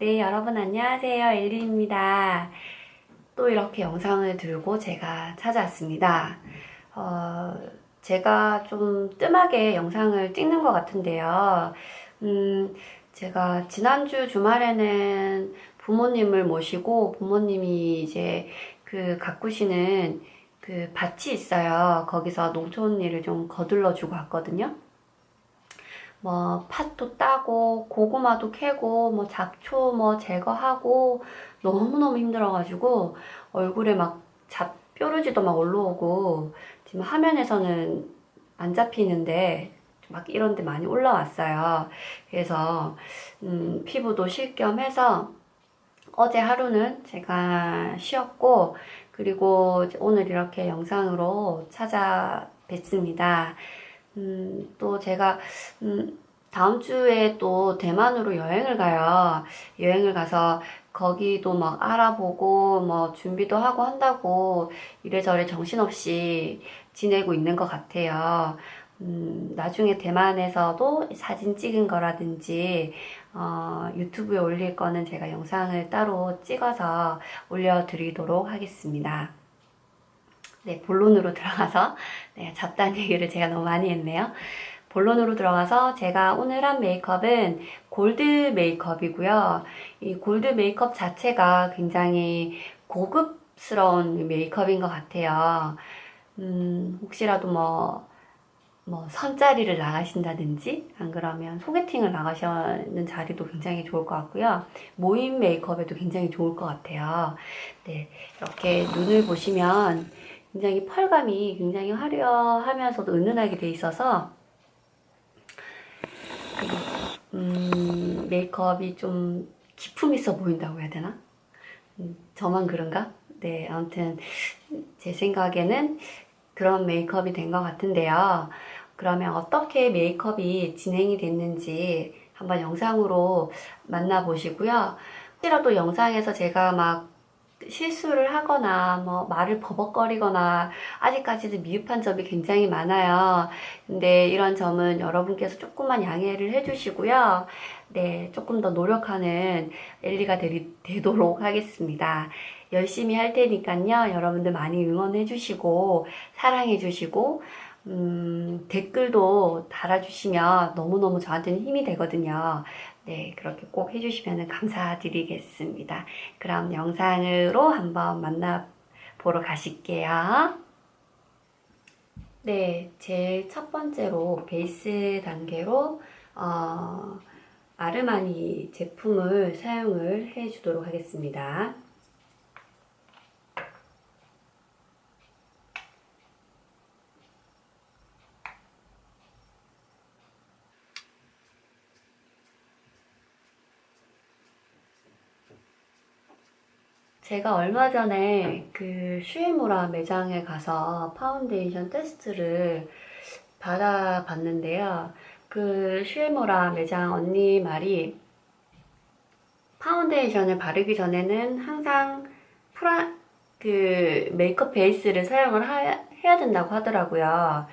네, 여러분 안녕하세요. 엘리입니다. 또 이렇게 영상을 들고 제가 찾아왔습니다. 어, 제가 좀 뜸하게 영상을 찍는 것 같은데요. 음, 제가 지난주 주말에는 부모님을 모시고 부모님이 이제 그 가꾸시는 그 밭이 있어요. 거기서 농촌 일을 좀 거들러 주고 왔거든요. 뭐 팥도 따고 고구마도 캐고 뭐 잡초 뭐 제거하고 너무너무 힘들어가지고 얼굴에 막 잡, 뾰루지도 막 올라오고 지금 화면에서는 안 잡히는데 막 이런 데 많이 올라왔어요. 그래서 음, 피부도 쉴겸 해서 어제 하루는 제가 쉬었고 그리고 오늘 이렇게 영상으로 찾아뵙습니다. 음, 또 제가, 음, 다음 주에 또 대만으로 여행을 가요. 여행을 가서 거기도 막 알아보고 뭐 준비도 하고 한다고 이래저래 정신없이 지내고 있는 것 같아요. 음, 나중에 대만에서도 사진 찍은 거라든지, 어, 유튜브에 올릴 거는 제가 영상을 따로 찍어서 올려드리도록 하겠습니다. 네, 본론으로 들어가서, 네, 잡다한 얘기를 제가 너무 많이 했네요. 본론으로 들어가서 제가 오늘 한 메이크업은 골드 메이크업이고요. 이 골드 메이크업 자체가 굉장히 고급스러운 메이크업인 것 같아요. 음, 혹시라도 뭐, 뭐, 선자리를 나가신다든지, 안 그러면 소개팅을 나가시는 자리도 굉장히 좋을 것 같고요. 모임 메이크업에도 굉장히 좋을 것 같아요. 네, 이렇게 눈을 보시면 굉장히 펄감이 굉장히 화려하면서도 은은하게 돼 있어서 음, 메이크업이 좀 기품 있어 보인다고 해야 되나? 음, 저만 그런가? 네, 아무튼 제 생각에는 그런 메이크업이 된 것 같은데요. 그러면 어떻게 메이크업이 진행이 됐는지 한번 영상으로 만나보시고요. 혹시라도 영상에서 제가 막 실수를 하거나 뭐 말을 버벅거리거나 아직까지도 미흡한 점이 굉장히 많아요. 근데 이런 점은 여러분께서 조금만 양해를 해주시고요. 네, 조금 더 노력하는 엘리가 되리, 되도록 하겠습니다. 열심히 할 테니까요. 여러분들 많이 응원해 주시고 사랑해 주시고 음, 댓글도 달아주시면 너무너무 저한테는 힘이 되거든요. 네, 그렇게 꼭 해주시면 감사드리겠습니다. 그럼 영상으로 한번 만나보러 가실게요. 네, 제일 첫 번째로 베이스 단계로 어, 아르마니 제품을 사용을 해주도록 하겠습니다. 제가 얼마 전에 그 슈에무라 매장에 가서 파운데이션 테스트를 받아봤는데요. 그 슈에무라 매장 언니 말이 파운데이션을 바르기 전에는 항상 프라, 그 메이크업 베이스를 사용을 하, 해야 된다고 하더라고요.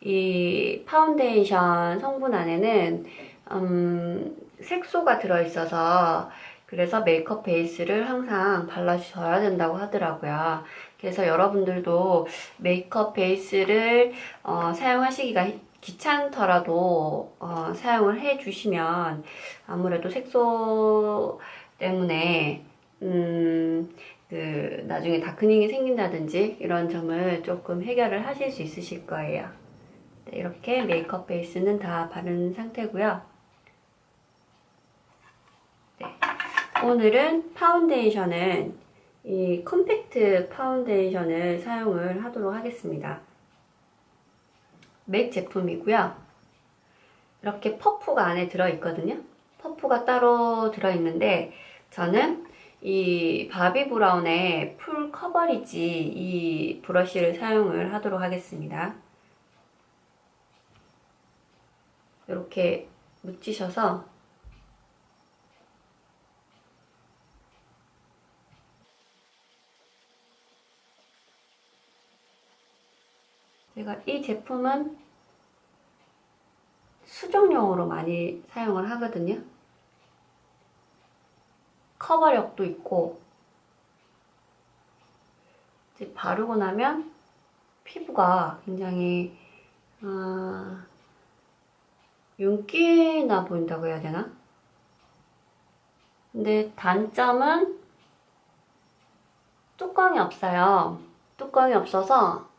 이 파운데이션 성분 안에는 음, 색소가 들어있어서 그래서 메이크업 베이스를 항상 발라줘야 된다고 하더라고요. 그래서 여러분들도 메이크업 베이스를 어, 사용하시기가 귀찮더라도 어, 사용을 해 주시면 아무래도 색소 때문에 음, 그 나중에 다크닝이 생긴다든지 이런 점을 조금 해결을 하실 수 있으실 거예요. 네, 이렇게 메이크업 베이스는 다 바른 상태고요. 오늘은 파운데이션은 이 컴팩트 파운데이션을 사용을 하도록 하겠습니다. 맥 제품이고요. 이렇게 퍼프가 안에 들어있거든요. 퍼프가 따로 들어있는데 저는 이 바비 브라운의 풀 커버리지 이 브러쉬를 사용을 하도록 하겠습니다. 이렇게 묻히셔서 제가 이 제품은 수정용으로 많이 사용을 하거든요. 커버력도 있고 이제 바르고 나면 피부가 굉장히 어, 윤기나 보인다고 해야 되나? 근데 단점은 뚜껑이 없어요. 뚜껑이 없어서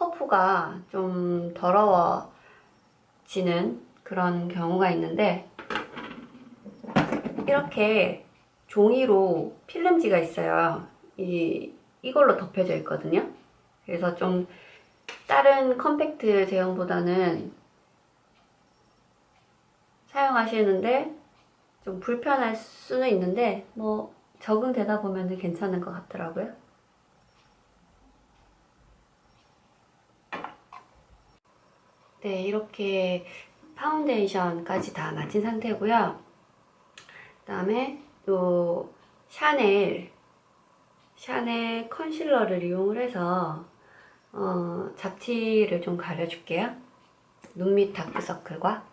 퍼프가 좀 더러워지는 그런 경우가 있는데 이렇게 종이로 필름지가 있어요. 이, 이걸로 덮여져 있거든요. 그래서 좀 다른 컴팩트 제형보다는 사용하시는데 좀 불편할 수는 있는데 뭐 적응되다 보면 괜찮은 것 같더라고요. 네, 이렇게 파운데이션까지 다 마친 상태고요. 그다음에 또 샤넬 샤넬 컨실러를 이용을 해서 어, 잡티를 좀 가려줄게요. 눈 밑 다크서클과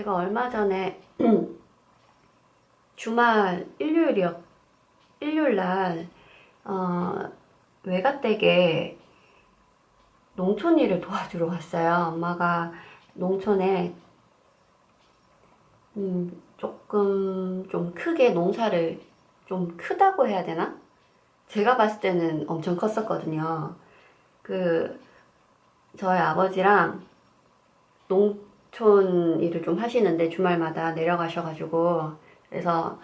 제가 얼마 전에 주말 일요일이었 일요일 날 어, 외가댁에 농촌 일을 도와주러 갔어요. 엄마가 농촌에 음, 조금 좀 크게 농사를 좀 크다고 해야 되나? 제가 봤을 때는 엄청 컸었거든요. 그 저희 아버지랑 농 촌 일을 좀 하시는데 주말마다 내려가셔가지고 그래서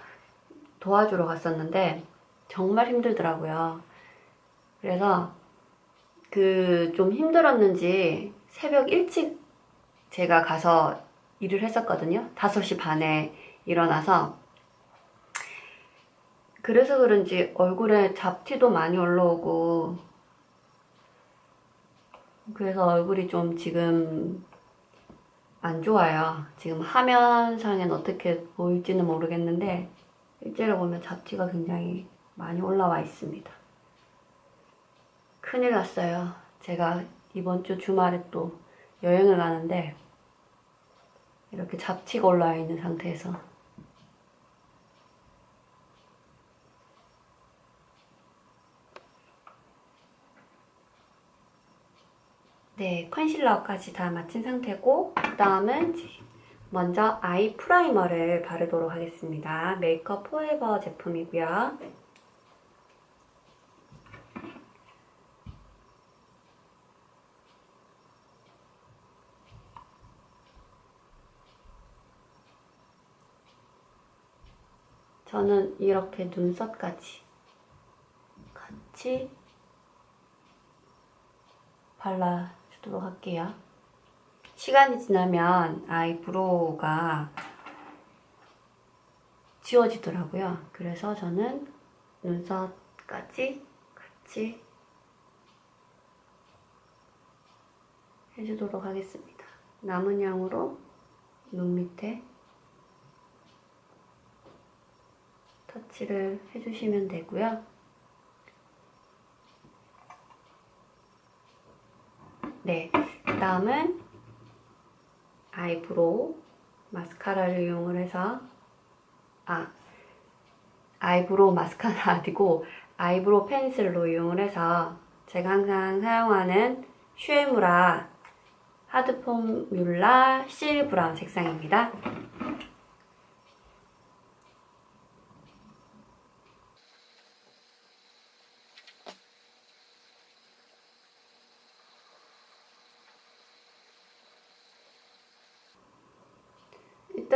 도와주러 갔었는데 정말 힘들더라고요. 그래서 그 좀 힘들었는지 새벽 일찍 제가 가서 일을 했었거든요. 5시 반에 일어나서 그래서 그런지 얼굴에 잡티도 많이 올라오고 그래서 얼굴이 좀 지금 안 좋아요. 지금 화면상엔 어떻게 보일지는 모르겠는데 실제로 보면 잡티가 굉장히 많이 올라와 있습니다. 큰일 났어요. 제가 이번 주 주말에 또 여행을 가는데 이렇게 잡티가 올라와 있는 상태에서 네, 컨실러까지 다 마친 상태고 그 다음은 먼저 아이 프라이머를 바르도록 하겠습니다. 메이크업 포에버 제품이고요. 저는 이렇게 눈썹까지 같이 발라 주도록 할게요. 시간이 지나면 아이 브로우가 지워지더라고요. 그래서 저는 눈썹까지 같이 해주도록 하겠습니다. 남은 양으로 눈 밑에 터치를 해주시면 되고요. 네, 그 다음은 아이브로우 마스카라를 이용을 해서 아 아이브로우 마스카라 아니고 아이브로우 펜슬로 이용을 해서 제가 항상 사용하는 슈에무라 하드 포뮬라 실 브라운 색상입니다.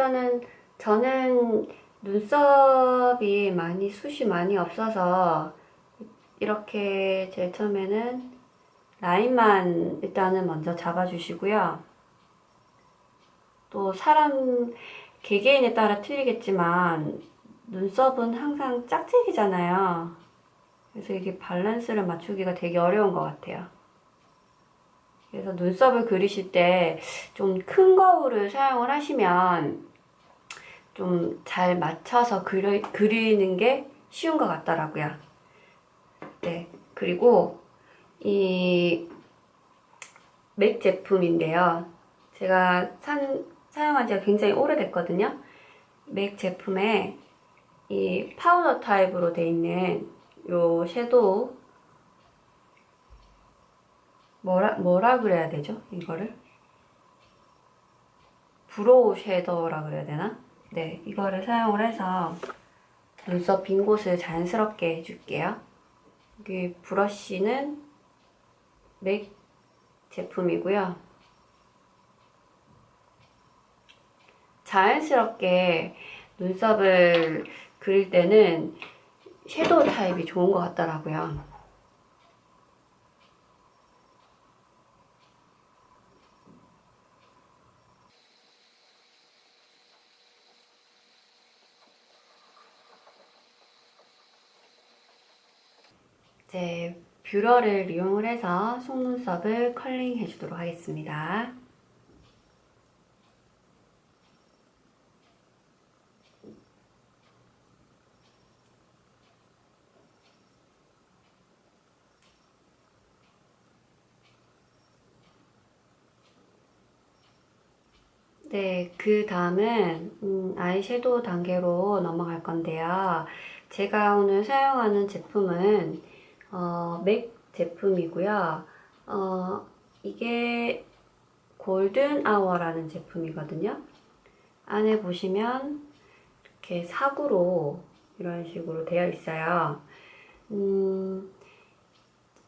일단은 저는 눈썹이 많이 숱이 많이 없어서 이렇게 제일 처음에는 라인만 일단은 먼저 잡아주시고요. 또 사람 개개인에 따라 틀리겠지만 눈썹은 항상 짝짝이잖아요. 그래서 이게 밸런스를 맞추기가 되게 어려운 것 같아요. 그래서 눈썹을 그리실 때 좀 큰 거울을 사용을 하시면 좀 잘 맞춰서 그리, 그리는 게 쉬운 것 같더라고요. 네. 그리고 이 맥 제품인데요. 제가 산, 사용한 지가 굉장히 오래됐거든요. 맥 제품에 이 파우더 타입으로 돼 있는 요 섀도우 뭐라 뭐라 그래야 되죠? 이거를 브로우 섀도우라 그래야 되나? 네, 이거를 사용을 해서 눈썹 빈 곳을 자연스럽게 해줄게요. 여기 브러쉬는 맥 제품이고요. 자연스럽게 눈썹을 그릴 때는 섀도우 타입이 좋은 것 같더라고요. 이제 뷰러를 이용을 해서 속눈썹을 컬링 해주도록 하겠습니다. 네, 그 다음은 음, 아이섀도우 단계로 넘어갈 건데요. 제가 오늘 사용하는 제품은 어, 맥 제품이고요. 어, 이게 골든 아워라는 제품이거든요. 안에 보시면 이렇게 사구로 이런 식으로 되어 있어요. 음,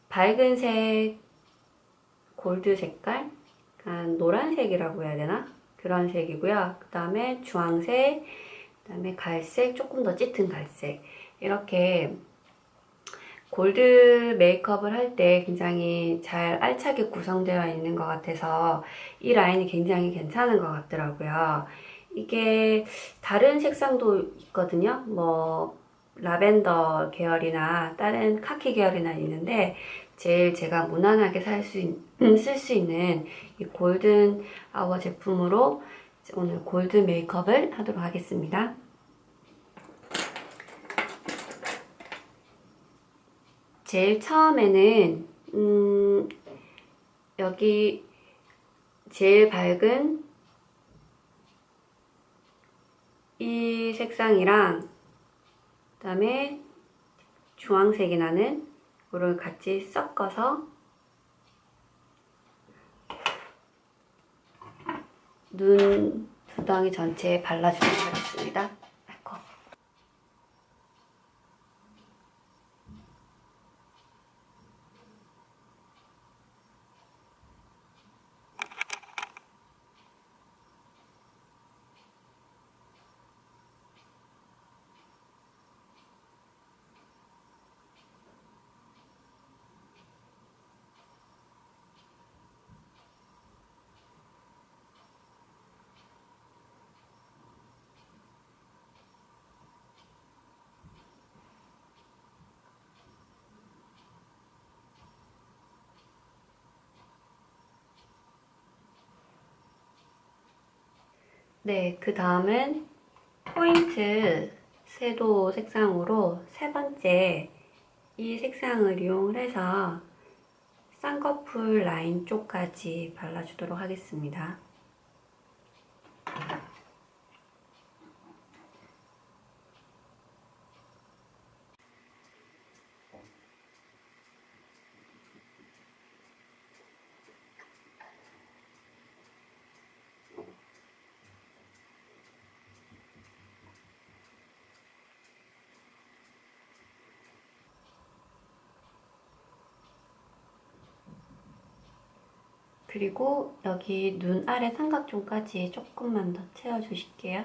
밝은 색, 골드 색깔, 약간 노란색이라고 해야 되나? 그런 색이고요. 그 다음에 주황색, 그 다음에 갈색, 조금 더 짙은 갈색. 이렇게 골드 메이크업을 할 때 굉장히 잘 알차게 구성되어 있는 것 같아서 이 라인이 굉장히 괜찮은 것 같더라고요. 이게 다른 색상도 있거든요. 뭐 라벤더 계열이나 다른 카키 계열이나 있는데 제일 제가 무난하게 쓸수 있는 이 골든 아워 제품으로 오늘 골드 메이크업을 하도록 하겠습니다. 제일 처음에는 음, 여기 제일 밝은 이 색상이랑 그 다음에 주황색이 나는 이걸 같이 섞어서 눈 두 덩이 전체에 발라주도록 하겠습니다. 아이고. 네, 그 다음은 포인트 섀도우 색상으로 세 번째 이 색상을 이용을 해서 쌍꺼풀 라인 쪽까지 발라주도록 하겠습니다. 그리고 여기 눈 아래 삼각존까지 조금만 더 채워주실게요.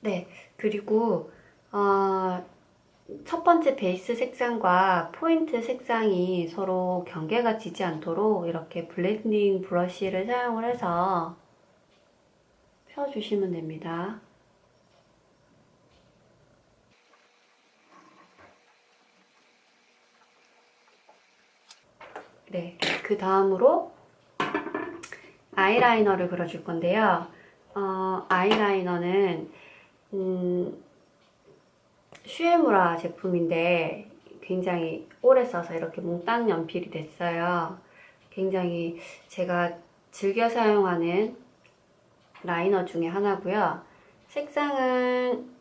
네, 그리고 어, 첫 번째 베이스 색상과 포인트 색상이 서로 경계가 지지 않도록 이렇게 블렌딩 브러쉬를 사용을 해서 펴주시면 됩니다. 네, 그 다음으로 아이라이너를 그려줄 건데요. 어, 아이라이너는 음, 슈에무라 제품인데 굉장히 오래 써서 이렇게 몽땅 연필이 됐어요. 굉장히 제가 즐겨 사용하는 라이너 중에 하나고요. 색상은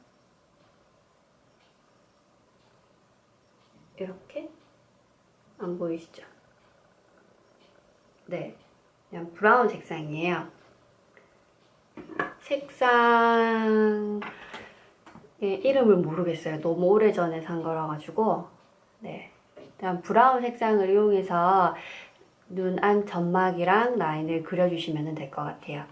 이렇게 안 보이시죠? 네, 그냥 브라운 색상이에요. 색상 의 이름을 모르겠어요. 너무 오래전에 산 거라 가지고 네, 그냥 브라운 색상을 이용해서 눈 안 점막이랑 라인을 그려주시면 될 것 같아요.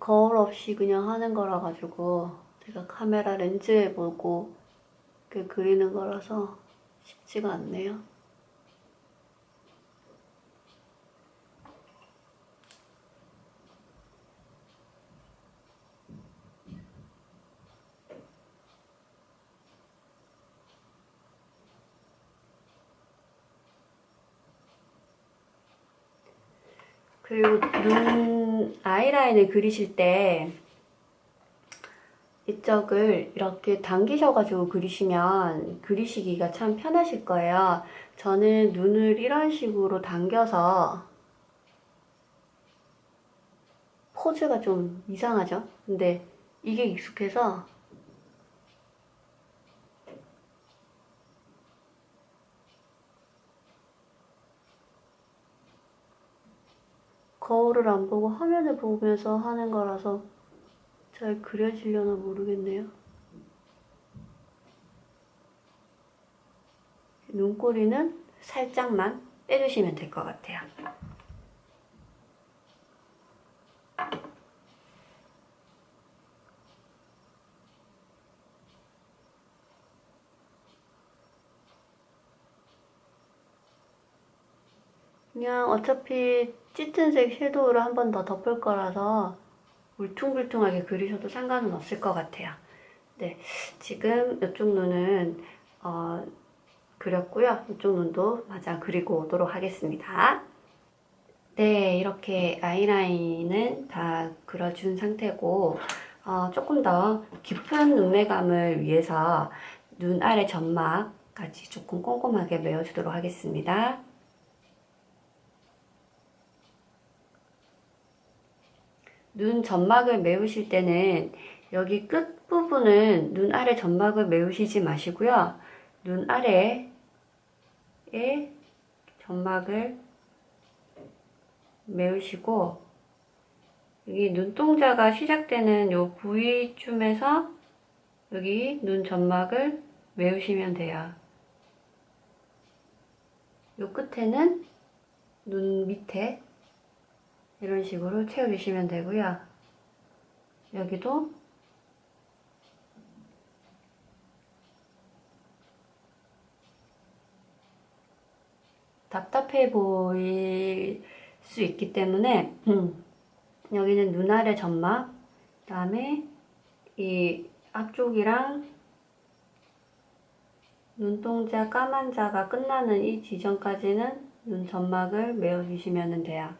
거울 없이 그냥 하는 거라 가지고 제가 카메라 렌즈에 보고 그 그리는 거라서 쉽지가 않네요. 그리고 눈 아이라인을 그리실 때 이쪽을 이렇게 당기셔가지고 그리시면 그리시기가 참 편하실 거예요. 저는 눈을 이런 식으로 당겨서 포즈가 좀 이상하죠? 근데 이게 익숙해서 거울을 안 보고 화면을 보면서 하는 거라서 잘 그려지려나 모르겠네요. 눈꼬리는 살짝만 빼주시면 될 것 같아요. 그냥 어차피 짙은색 섀도우를 한번 더 덮을 거라서 울퉁불퉁하게 그리셔도 상관은 없을 것 같아요. 네, 지금 이쪽 눈은 어, 그렸고요. 이쪽 눈도 마저 그리고 오도록 하겠습니다. 네, 이렇게 아이라인은 다 그려준 상태고 어, 조금 더 깊은 눈매감을 위해서 눈 아래 점막까지 조금 꼼꼼하게 메워주도록 하겠습니다. 눈 점막을 메우실 때는 여기 끝 부분은 눈 아래 점막을 메우시지 마시고요. 눈 아래에 점막을 메우시고 여기 눈동자가 시작되는 요 부위쯤에서 여기 눈 점막을 메우시면 돼요. 요 끝에는 눈 밑에 이런 식으로 채워주시면 되고요. 여기도 답답해 보일 수 있기 때문에 음, 여기는 눈 아래 점막 그 다음에 이 앞쪽이랑 눈동자 까만 자가 끝나는 이 지점까지는 눈 점막을 메워주시면 돼요.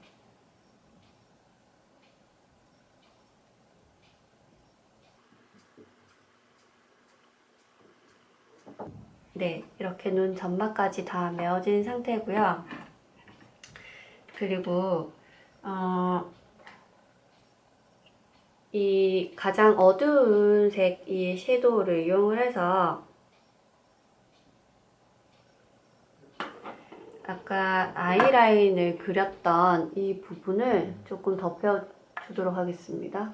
네, 이렇게 눈 점막까지 다 메워진 상태고요. 그리고 어, 이 가장 어두운 색 이 섀도우를 이용을 해서 아까 아이라인을 그렸던 이 부분을 조금 덮여주도록 하겠습니다.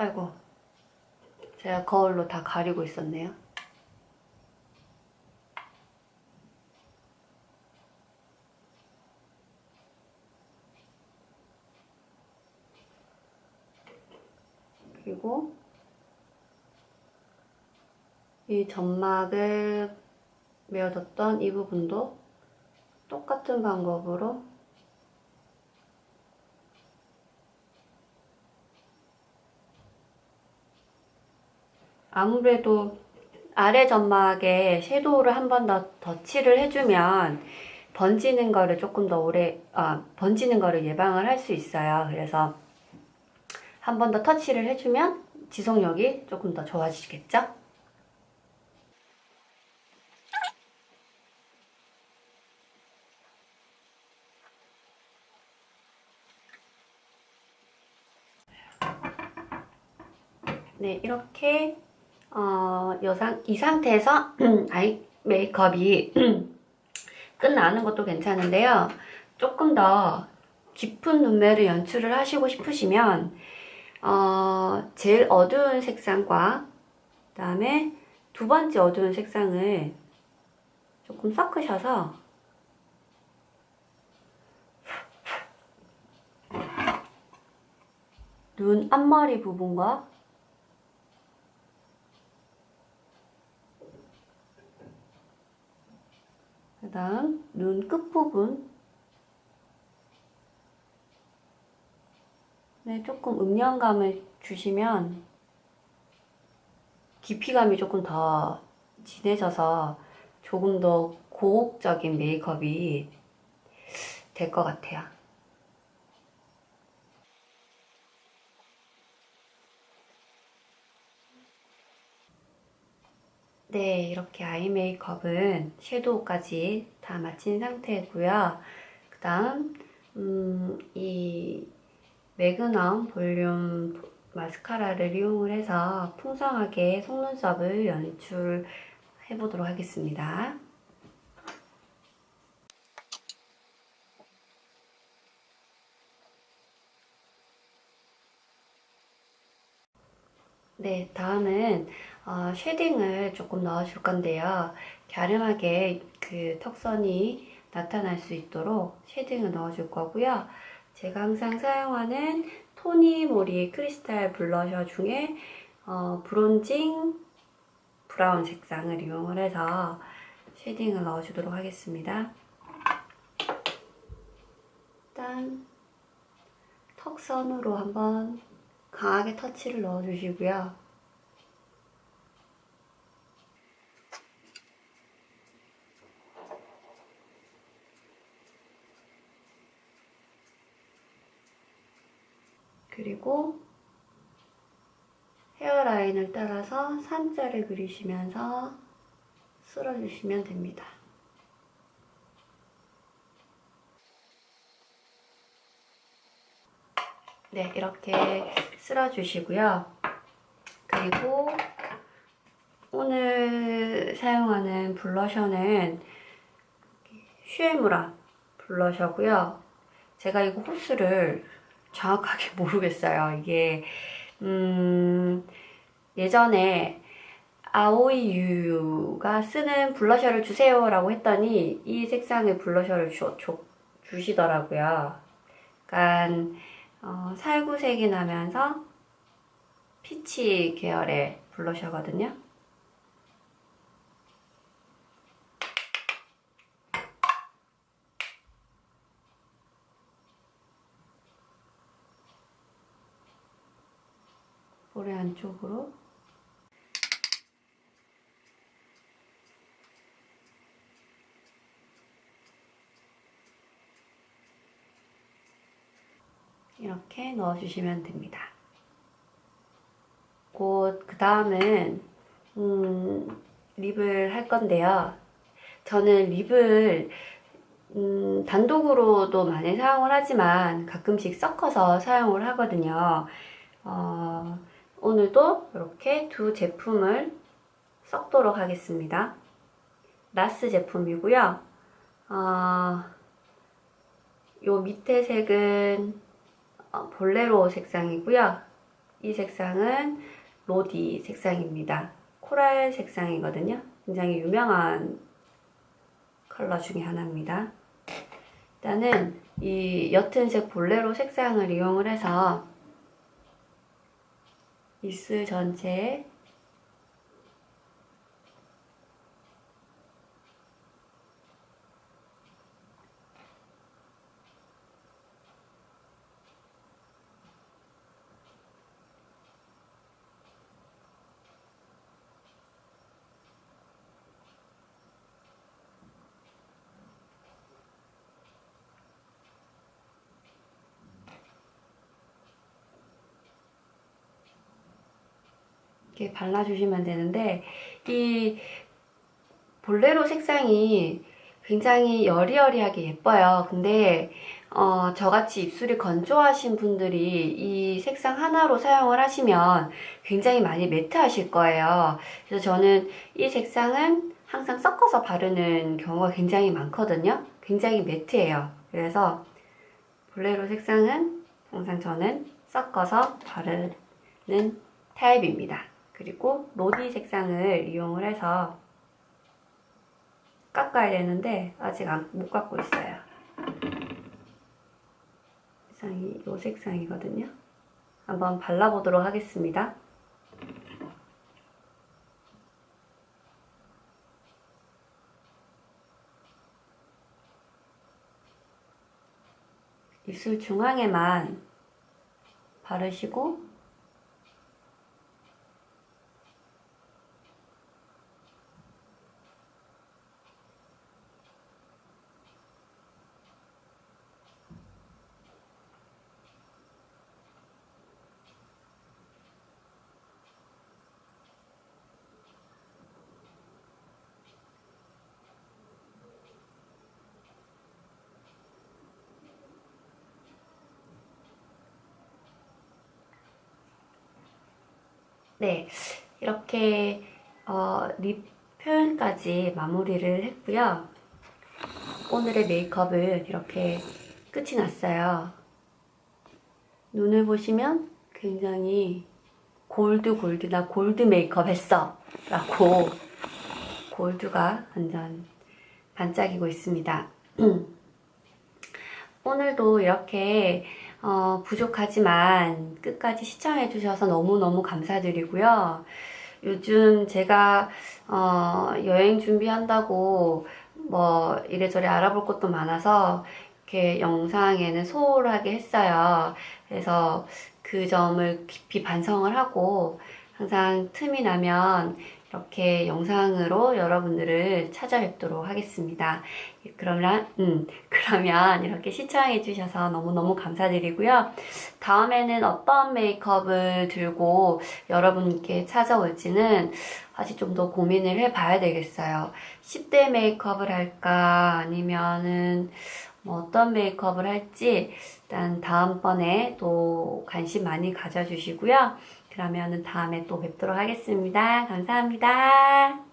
아이고 제가 거울로 다 가리고 있었네요. 그리고 이 점막을 메어줬던 이 부분도 똑같은 방법으로 아무래도 아래 점막에 섀도우를 한 번 더 덧칠을 해주면 번지는 거를 조금 더 오래, 아, 번지는 거를 예방을 할 수 있어요. 그래서 한 번 더 터치를 해주면 지속력이 조금 더 좋아지겠죠? 네, 이렇게 어, 이 상태에서 아이 메이크업이 끝나는 것도 괜찮은데요. 조금 더 깊은 눈매를 연출을 하시고 싶으시면 어, 제일 어두운 색상과 그다음에 두 번째 어두운 색상을 조금 섞으셔서 눈 앞머리 부분과 그 다음 눈 끝부분 네, 조금 음영감을 주시면 깊이감이 조금 더 진해져서 조금 더 고혹적인 메이크업이 될 것 같아요. 네, 이렇게 아이 메이크업은 섀도우까지 다 마친 상태고요. 그 다음, 음, 이 매그넘 볼륨 마스카라를 이용을 해서 풍성하게 속눈썹을 연출해 보도록 하겠습니다. 네, 다음은 어, 쉐딩을 조금 넣어줄 건데요. 갸름하게 그 턱선이 나타날 수 있도록 쉐딩을 넣어줄 거고요. 제가 항상 사용하는 토니 모리 크리스탈 블러셔 중에 어, 브론징 브라운 색상을 이용을 해서 쉐딩을 넣어주도록 하겠습니다. 일단 턱선으로 한번 강하게 터치를 넣어주시고요. 그리고 헤어라인을 따라서 산자를 그리시면서 쓸어주시면 됩니다. 네, 이렇게 쓸어주시고요. 그리고 오늘 사용하는 블러셔는 슈에무라 블러셔고요. 제가 이거 호수를 정확하게 모르겠어요. 이게 음, 예전에 아오이 유가 쓰는 블러셔를 주세요라고 했더니 이 색상의 블러셔를 주, 주, 주시더라고요. 약간 어, 살구색이 나면서 피치 계열의 블러셔거든요. 볼의 안쪽으로 이렇게 넣어주시면 됩니다. 곧 그 다음은 음, 립을 할 건데요. 저는 립을 음, 단독으로도 많이 사용을 하지만 가끔씩 섞어서 사용을 하거든요. 어, 오늘도 이렇게 두 제품을 섞도록 하겠습니다. 라스 제품이고요. 어, 요 밑에 색은 어, 볼레로 색상이고요. 이 색상은 로디 색상입니다. 코랄 색상이거든요. 굉장히 유명한 컬러 중에 하나입니다. 일단은 이 옅은색 볼레로 색상을 이용을 해서 입술 전체에 이렇게 발라주시면 되는데 이 볼레로 색상이 굉장히 여리여리하게 예뻐요. 근데 어, 저같이 입술이 건조하신 분들이 이 색상 하나로 사용을 하시면 굉장히 많이 매트하실 거예요. 그래서 저는 이 색상은 항상 섞어서 바르는 경우가 굉장히 많거든요. 굉장히 매트해요. 그래서 볼레로 색상은 항상 저는 섞어서 바르는 타입입니다. 그리고 로디 색상을 이용을 해서 깎아야 되는데 아직 안, 못 깎고 있어요. 색상이 이 색상이거든요. 한번 발라보도록 하겠습니다. 입술 중앙에만 바르시고 네, 이렇게 어, 립 표현까지 마무리를 했고요. 오늘의 메이크업은 이렇게 끝이 났어요. 눈을 보시면 굉장히 골드 골드 나 골드 메이크업 했어 라고 골드가 완전 반짝이고 있습니다. 오늘도 이렇게 어, 부족하지만 끝까지 시청해 주셔서 너무너무 감사드리고요. 요즘 제가 어, 여행 준비한다고 뭐 이래저래 알아볼 것도 많아서 이렇게 영상에는 소홀하게 했어요. 그래서 그 점을 깊이 반성을 하고 항상 틈이 나면 이렇게 영상으로 여러분들을 찾아뵙도록 하겠습니다. 그러면, 음, 그러면 이렇게 시청해 주셔서 너무너무 감사드리고요. 다음에는 어떤 메이크업을 들고 여러분께 찾아올지는 아직 좀 더 고민을 해 봐야 되겠어요. 10대 메이크업을 할까? 아니면은 뭐 어떤 메이크업을 할지 일단 다음번에 또 관심 많이 가져주시고요. 그러면은 다음에 또 뵙도록 하겠습니다. 감사합니다.